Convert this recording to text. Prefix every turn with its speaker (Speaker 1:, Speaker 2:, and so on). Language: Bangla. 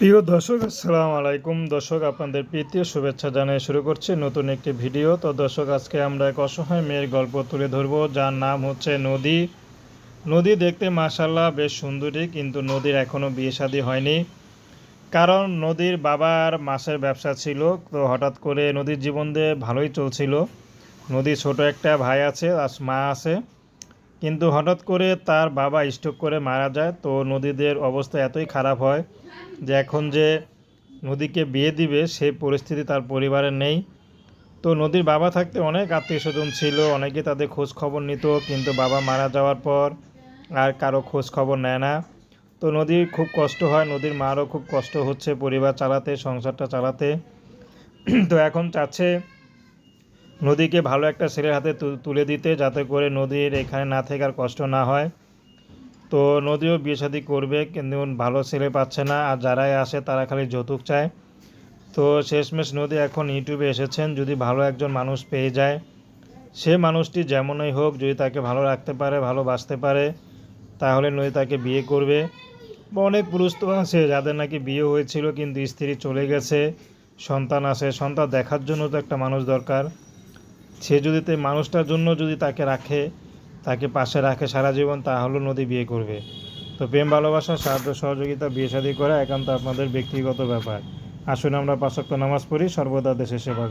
Speaker 1: প্রিয় দর্শক, আসসালামু আলাইকুম। দর্শক, আপনাদের প্রীতীয় শুভেচ্ছা জানিয়ে শুরু করছি নতুন একটি ভিডিও। তো দর্শক, আজকে আমরা এক অসহায় মেয়ের গল্প তুলে ধরবো। যার নাম হচ্ছে নদী। নদী দেখতে মাশাল্লাহ বেশ সুন্দরী, কিন্তু নদীর এখনও বিয়ে শাদী হয়নি। কারণ নদীর বাবার মাছের ব্যবসা ছিল, তো হঠাৎ করে নদীর জীবন দিয়ে ভালোই চলছিল। নদীর ছোট একটা ভাই আছে আর মা আছে। কিন্তু হঠাৎ করে তার বাবা স্ট্রোক করে মারা যায়, তো নদীদের অবস্থা এতই খারাপ হয় যে এখন যে নদীকে বিয়ে দিবে সেই পরিস্থিতি তার পরিবারের নেই। তো নদীর বাবা থাকতে অনেক আত্মীয় স্বজন ছিল, অনেকে তাদের খোঁজ খবর নিত, কিন্তু বাবা মারা যাওয়ার পর আর কারও খোঁজ খবর নেয় না। তো নদীর খুব কষ্ট হয়, নদীর মারও খুব কষ্ট হচ্ছে পরিবার চালাতে, সংসারটা চালাতে। তো এখন চাচ্ছে নদীকে ভালো একটা ছেলের হাতে তুলে দিতে, যাতে করে নদীর এখানে না থেকে আর কষ্ট না হয়। তো নদীও বিয়ে শাদী করবে কিন্তু ভালো ছেলে পাচ্ছে না, আর যারাই আসে তারা খালি যৌতুক চায়। তো শেষমেশ নদী এখন ইউটিউবে এসেছেন, যদি ভালো একজন মানুষ পেয়ে যায়, সে মানুষটি যেমনই হোক যদি তাকে ভালো রাখতে পারে, ভালোবাসতে পারে, তাহলে নদী তাকে বিয়ে করবে। অনেক পুরুষ তো আছে যাদের নাকি বিয়ে হয়েছিল কিন্তু স্ত্রী চলে গেছে, সন্তান আছে, সন্তান দেখার জন্য তো একটা মানুষ দরকার। সে যদি তে মানুষটার জন্য যদি তাকে রাখে তাকে পাশে রাখে সারা জীবন তাহলে নদী বিয়ে করবে তো প্রেম, ভালোবাসা, সাহায্য, সহযোগিতা, বিয়ে শাদী করা একান্ত আপনাদের ব্যক্তিগত ব্যাপার আসুন আমরা পাশক্ত নামাজ পড়ি, সর্বদা দেশে সেবা।